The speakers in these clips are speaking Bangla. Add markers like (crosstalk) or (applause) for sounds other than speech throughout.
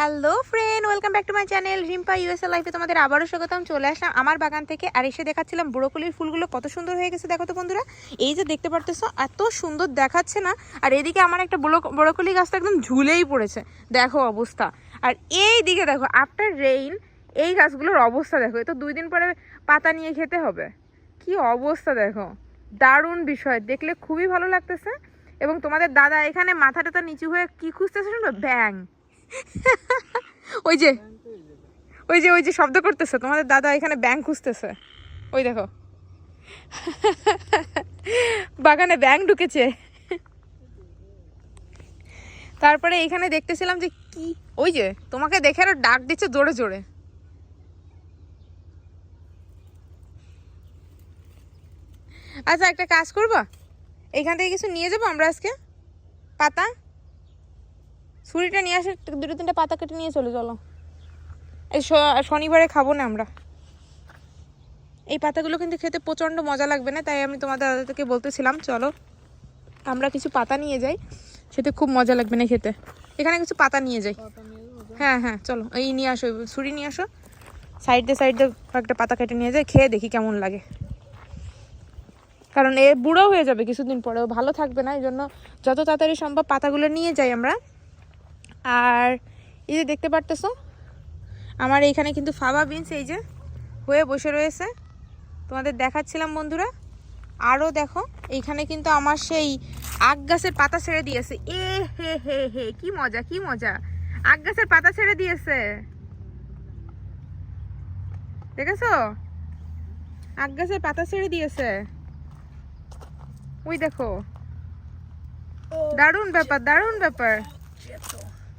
Hello friend welcome back to my channel Rimpa USA লাইফে তোমাদের আবারও স্বাগতম। চলে আসলাম আমার বাগান থেকে আর এসে দেখাচ্ছিলাম ব্রোকলির ফুলগুলো। কত সুন্দর হয়ে গেছে, দেখো তো বন্ধুরা। এই যে দেখতে পারতেছো, এত সুন্দর দেখাচ্ছে না। আর এদিকে আমার একটা ব্রোকলি গাছটা একদম ঝুলেই পড়েছে। দেখো অবস্থা। আর এই দিকে দেখো আফটার রেইন এই গাছগুলোর অবস্থা দেখো। তো দুই দিন পরে পাতা নিয়ে খেতে হবে। কি অবস্থা দেখো। দারুণ বিষয়, দেখলে খুবই ভালো লাগতেছে। এবং তোমাদের দাদা এখানে মাথাটা তো নিচু হয়ে কি খুঁজতেছে শুনবে ব্যাং (laughs) ওই যে ওই যে ওই যে শব্দ করতেছে, তোমাদের দাদা এখানে ব্যাং খুঁজতেছে। ওই দেখো। (laughs) বাগানে ব্যাং ঢুকেছে। তারপরে এখানে দেখতেছিলাম যে কি, ওই যে, তোমাকে দেখে আরও ডাক দিচ্ছে জোরে জোরে। আচ্ছা একটা কাজ করব? এখান থেকে কিছু নিয়ে যাব আমরা আজকে? পাতা? ছুরিটা নিয়ে আসে দুটো তিনটা পাতা কেটে নিয়ে চলে চলো। এই শনিবারে খাব না আমরা। এই পাতাগুলো কিন্তু খেতে প্রচণ্ড মজা লাগবে না তাই আমি তোমাদের দাদাকে বলতেছিলাম চলো। আমরা কিছু পাতা নিয়ে যাই খেতে খুব মজা লাগবে না খেতে। এখানে কিছু পাতা নিয়ে যাই। হ্যাঁ হ্যাঁ চলো এই নিয়ে আসো ছুরি নিয়ে আসো। সাইড দিয়ে সাইড দিয়ে কয়েকটা পাতা কেটে নিয়ে যাই খেয়ে দেখি কেমন লাগে। কারণ এ বুড়ো হয়ে যাবে কিছুদিন পরেও ভালো থাকবে না এই জন্য যত তাড়াতাড়ি সম্ভব পাতাগুলো নিয়ে যাই আমরা। আর এই যে দেখতে পারতেছো, আমার এইখানে কিন্তু ফাবা বিনস এই যে হয়ে বসে রয়েছে। তোমাদের দেখাচ্ছিলাম বন্ধুরা। আরও দেখো, এইখানে কিন্তু আমার সেই আগ গাছের পাতা ছেড়ে দিয়েছে। এ হে হে হে, কি মজা কি মজা। আগ গাছের পাতা ছেড়ে দিয়েছে। দেখেছ? আগ গাছের পাতা ছেড়ে দিয়েছে। ওই দেখো। দারুণ ব্যাপার দারুণ ব্যাপার।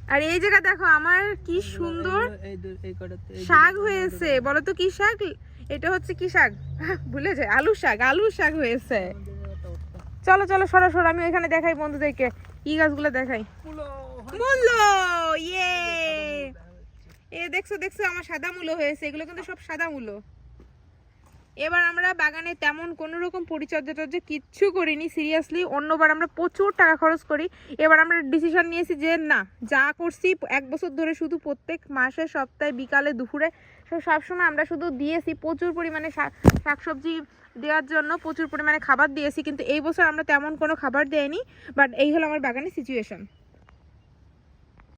আর এই জায়গা দেখো আমার কি সুন্দর শাক হয়েছে। বলো তো কি শাক? এটা হচ্ছে কি শাক? (laughs) ভুলে যায়। আলু শাক আলু শাক হয়েছে। চলো চলো সরো সরো আমি ওইখানে দেখাই বন্ধুদেরকে। কি গাছগুলো দেখাই? মূলো! ইয়ে! এ দেখছ দেখছ আমার সাদা মূলো হয়েছে। এগুলো কিন্তু সব সাদা মূলো। এবার আমরা বাগানে তেমন কোনো রকম পরিচর্যা টর্যা কিচ্ছু করিনি সিরিয়াসলি অন্যবার আমরা প্রচুর টাকা খরচ করি। এবার আমরা ডিসিশন নিয়েছি যে না, যা করছি এক বছর ধরে শুধু প্রত্যেক মাসে, সপ্তাহে, বিকালে, দুপুরে সবসময় আমরা শুধু দিয়েছি। প্রচুর পরিমাণে শাকসবজি দেওয়ার জন্য প্রচুর পরিমাণে খাবার দিয়েছি, কিন্তু এই বছর আমরা তেমন কোনো খাবার দেয়নি বাট এই হলো আমার বাগানের সিচুয়েশন